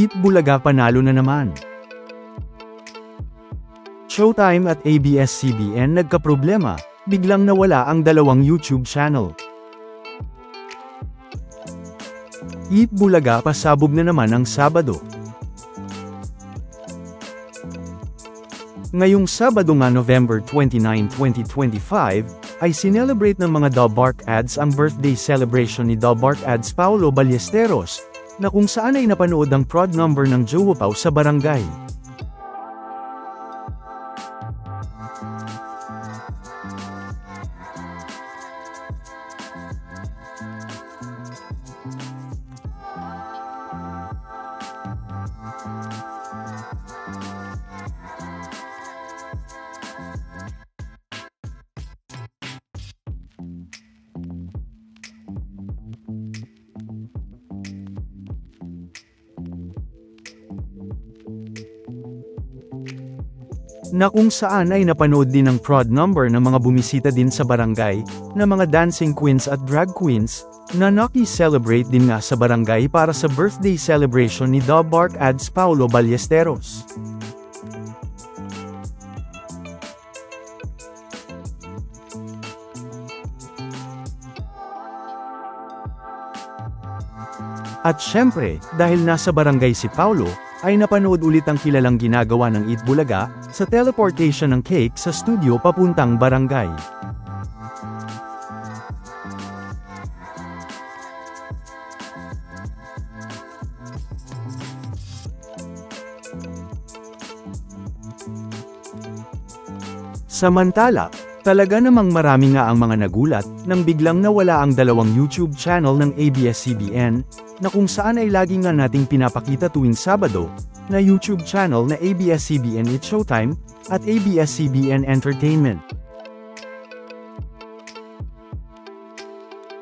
Eat Bulaga panalo na naman. Showtime at ABS-CBN nagkaproblema, biglang nawala ang dalawang YouTube channel. Eat Bulaga pasabog na naman ang Sabado. Ngayong Sabado nga November 29, 2025, ay sinelebrate ng mga Dalbark Ads ang birthday celebration ni Dalbark Ads Paulo Ballesteros, na kung saan ay napanood ang prod number ng Jowo Pau sa barangay. Na kung saan ay napanood din ang prod number ng mga bumisita din sa barangay, na mga dancing queens at drag queens, na naki-celebrate din nga sa barangay para sa birthday celebration ni The Bark Ads Paulo Ballesteros. At syempre, dahil nasa barangay si Paulo, ay napanood ulit ang kilalang ginagawa ng Eat Bulaga, sa teleportation ng cake sa studio papuntang barangay. Samantala, talaga namang marami nga ang mga nagulat, nang biglang nawala ang dalawang YouTube channel ng ABS-CBN, na kung saan ay lagi nga nating pinapakita tuwing Sabado, na YouTube channel na ABS-CBN It's Showtime, at ABS-CBN Entertainment.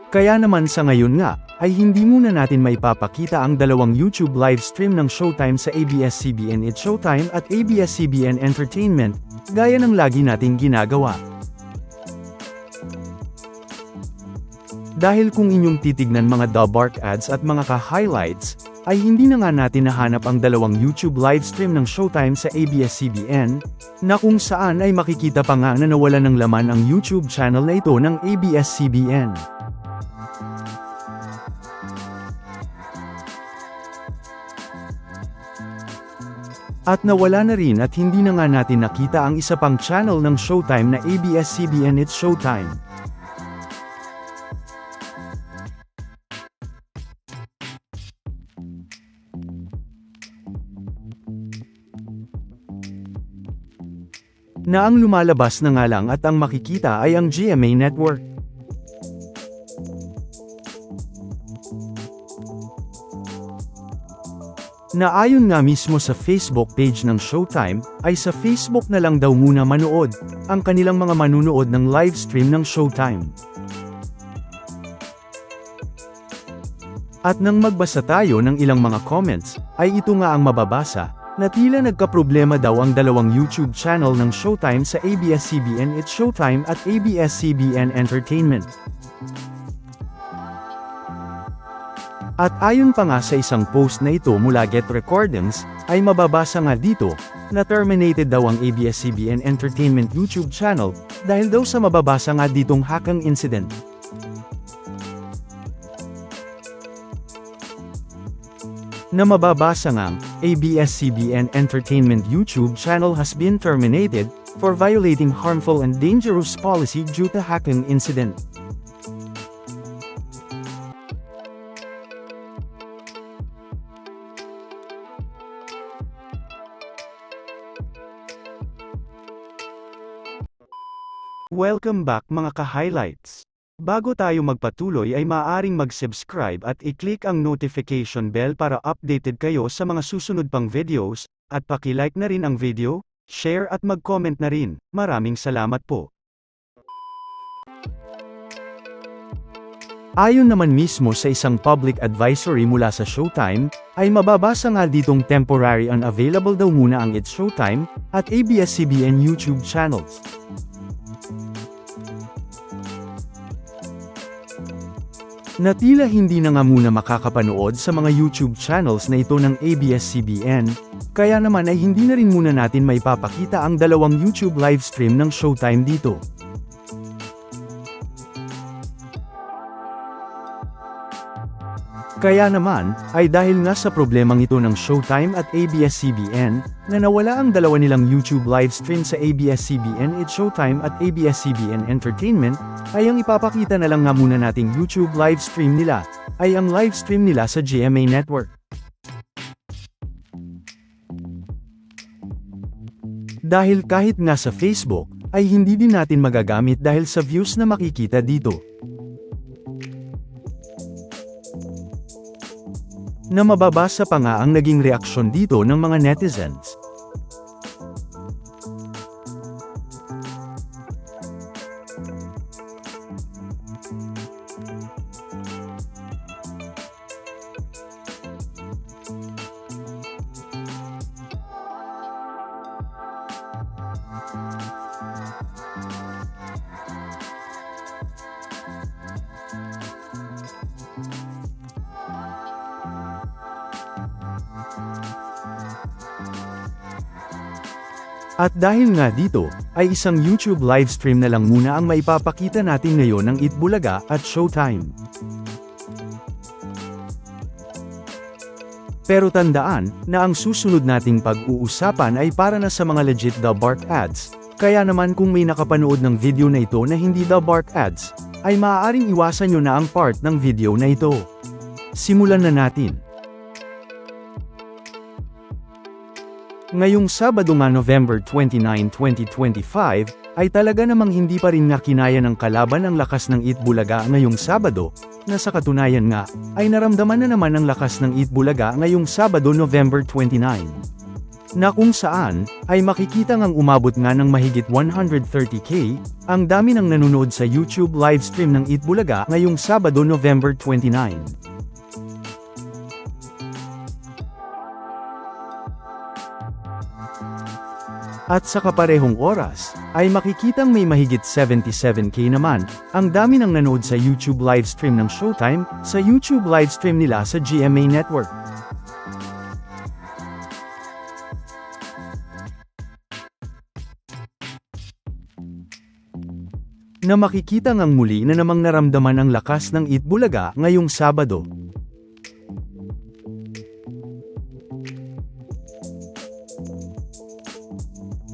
Kaya naman sa ngayon nga, ay hindi muna natin maipapakita ang dalawang YouTube live stream ng Showtime sa ABS-CBN It's Showtime at ABS-CBN Entertainment, gaya ng lagi nating ginagawa. Dahil kung inyong titignan mga Dabark ads at mga ka-highlights, ay hindi na nga natin nahanap ang dalawang YouTube livestream ng Showtime sa ABS-CBN, na kung saan ay makikita pa nga na nawala ng laman ang YouTube channel na ito ng ABS-CBN. At nawala na rin at hindi na nga natin nakita ang isa pang channel ng Showtime na ABS-CBN It's Showtime. Na ang lumalabas na nga lang at ang makikita ay ang GMA Network. Na ayon nga mismo sa Facebook page ng Showtime, ay sa Facebook na lang daw muna manood, ang kanilang mga manunood ng live stream ng Showtime. At nang magbasa tayo ng ilang mga comments, ay ito nga ang mababasa, na tila nagkaproblema daw ang dalawang YouTube channel ng Showtime sa ABS-CBN It's Showtime at ABS-CBN Entertainment. At ayon pa nga sa isang post na ito mula Get Recordings, ay mababasa nga dito, na terminated daw ang ABS-CBN Entertainment YouTube channel, dahil daw sa mababasa nga ditong hacking incident. Na mababasa nga, ABS-CBN Entertainment YouTube channel has been terminated, for violating harmful and dangerous policy due to hacking incident. Welcome back mga ka-highlights. Bago tayo magpatuloy ay maaaring mag-subscribe at i-click ang notification bell para updated kayo sa mga susunod pang videos, at paki-like na rin ang video, share at mag-comment na rin. Maraming salamat po. Ayon naman mismo sa isang public advisory mula sa Showtime, ay mababasa nga ditong temporary unavailable daw muna ang It's Showtime, at ABS-CBN YouTube channels. Na tila hindi na nga muna makakapanood sa mga YouTube channels na ito ng ABS-CBN, kaya naman ay hindi na rin muna natin maipapakita ang dalawang YouTube livestream ng Showtime dito. Kaya naman, ay dahil nga sa problemang ito ng Showtime at ABS-CBN, na nawala ang dalawa nilang YouTube livestream sa ABS-CBN at Showtime at ABS-CBN Entertainment, ay ang ipapakita na lang nga muna nating YouTube livestream nila, ay ang livestream nila sa GMA Network. Dahil kahit nga sa Facebook, ay hindi din natin magagamit dahil sa views na makikita dito. Na mababasa pa nga ang naging reaksyon dito ng mga netizens. At dahil nga dito, ay isang YouTube livestream na lang muna ang maipapakita natin ngayon ng Itbulaga at Showtime. Pero tandaan, na ang susunod nating pag-uusapan ay para na sa mga legit The Bark ads, kaya naman kung may nakapanood ng video na ito na hindi The Bark ads, ay maaaring iwasan nyo na ang part ng video na ito. Simulan na natin. Ngayong Sabado nga November 29, 2025, ay talaga namang hindi pa rin nga kinaya ng kalaban ang lakas ng Itbulaga ngayong Sabado, na sa katunayan nga, ay naramdaman na naman ang lakas ng Itbulaga ngayong Sabado November 29. Na kung saan, ay makikita ngang umabot nga ng mahigit 130k, ang dami ng nanonood sa YouTube livestream ng Itbulaga ngayong Sabado November 29. At sa kaparehong oras, ay makikitang may mahigit 77k naman, ang dami ng nanood sa YouTube livestream ng Showtime, sa YouTube livestream nila sa GMA Network. Na makikita ngang muli na namang naramdaman ang lakas ng Itbulaga ngayong Sabado.